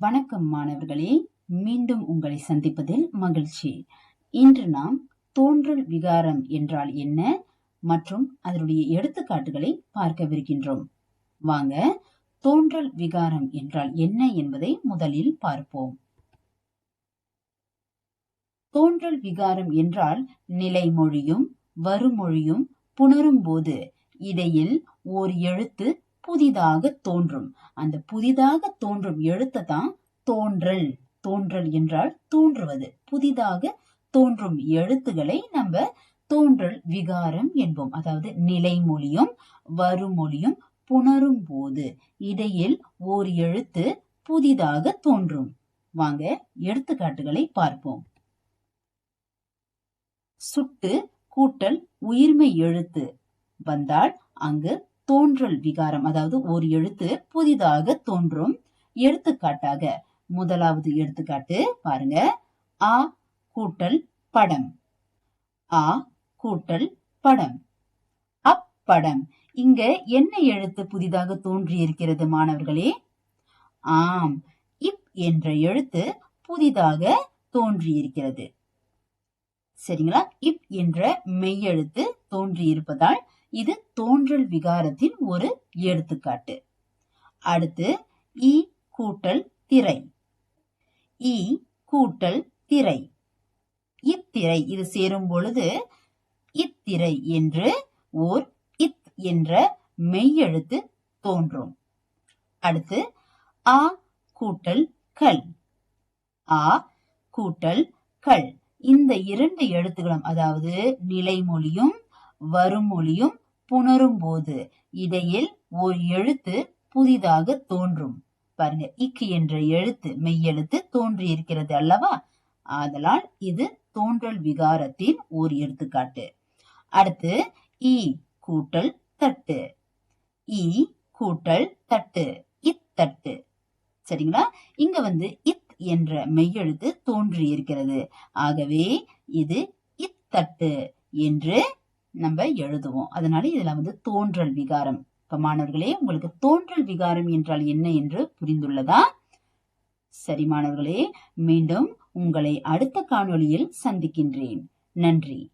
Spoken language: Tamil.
வணக்கம் மாணவர்களே. மீண்டும் உங்களை சந்திப்பதில் மகிழ்ச்சி. இன்று நாம் தோன்றல் விகாரம் என்றால் என்ன மற்றும் அதனுடைய எடுத்துக்காட்டுகளை பார்க்கவிருக்கின்றோம் வாங்க தோன்றல் விகாரம் என்றால் என்ன என்பதை முதலில் பார்ப்போம். தோன்றல் விகாரம் என்றால் நிலைமொழியும் வருமொழியும் புணரும் போது இடையில் ஓர் எழுத்து புதிதாக தோன்றும். அந்த புதிதாக தோன்றும் எழுத்து தான் தோன்றல். தோன்றல் என்றால் தோன்றுவது. புதிதாக தோன்றும் எழுத்துக்களை நம்ம தோன்றல் விகாரம் என்போம். அதாவது நிலைமொழியும் வருமொழியும் புணரும் போது இடையில் ஓர் எழுத்து புதிதாக தோன்றும். வாங்க எடுத்துக்காட்டுகளை பார்ப்போம். சுட்டு கூட்டல் உயிர்மை எழுத்து. வந்தால் அங்கு தோன்றல் விகாரம் அதாவது ஒரு எழுத்து புதிதாக தோன்றும் எடுத்துக்காட்டாக முதலாவது எடுத்துக்காட்டு பாருங்க. ஆ கூட்டல் படம். ஆ கூட்டல் படம். அப்படம். இங்க என்ன எழுத்து புதிதாக தோன்றியிருக்கிறது மாணவர்களே? ஆம் இப் என்ற எழுத்து புதிதாக தோன்றி இருக்கிறது சரிங்களா? இப் என்ற மெய்யெழுத்து தோன்றியிருப்பதால் இருப்பதால் இது தோன்றல் விகாரத்தின் ஒரு எடுத்துக்காட்டு. அடுத்து இ கூட்டல் திரை. இ கூட்டல் திரை. இத்திரை இது சேரும் பொழுது இத்திரை என்று ஓர் இத் என்ற மெய்யெழுத்து தோன்றும். அடுத்து ஆ கூட்டல் கல். ஆ கூட்டல் கல். இந்த இரண்டு எழுத்துக்களும் அதாவது நிலைமொழியும் வருமொழியும் புணரும் போது இடையில் ஓர் எழுத்து புதிதாக தோன்றும். பாருங்க இக்கு என்ற எழுத்து மெய்யெழுத்து தோன்றியிருக்கிறது அல்லவா? ஆதலால் இது தோன்றல் விகாரத்தின் ஓர் எடுத்துக்காட்டு. அடுத்து இ கூட்டல் தட்டு. இ கூட்டல் தட்டு இத்தட்டு சரிங்களா? இங்க வந்து இத் என்ற மெய்யெழுத்து தோன்றி இருக்கிறது ஆகவே இது இத்தட்டு என்று நம்ம எழுதுவோம். அதனால இதுல வந்து தோன்றல் விகாரம். இப்ப மாணவர்களே உங்களுக்கு தோன்றல் விகாரம் என்றால் என்ன என்று புரிந்துள்ளதா? சரி மாணவர்களே மீண்டும் உங்களை அடுத்த காணொளியில் சந்திக்கின்றேன். நன்றி.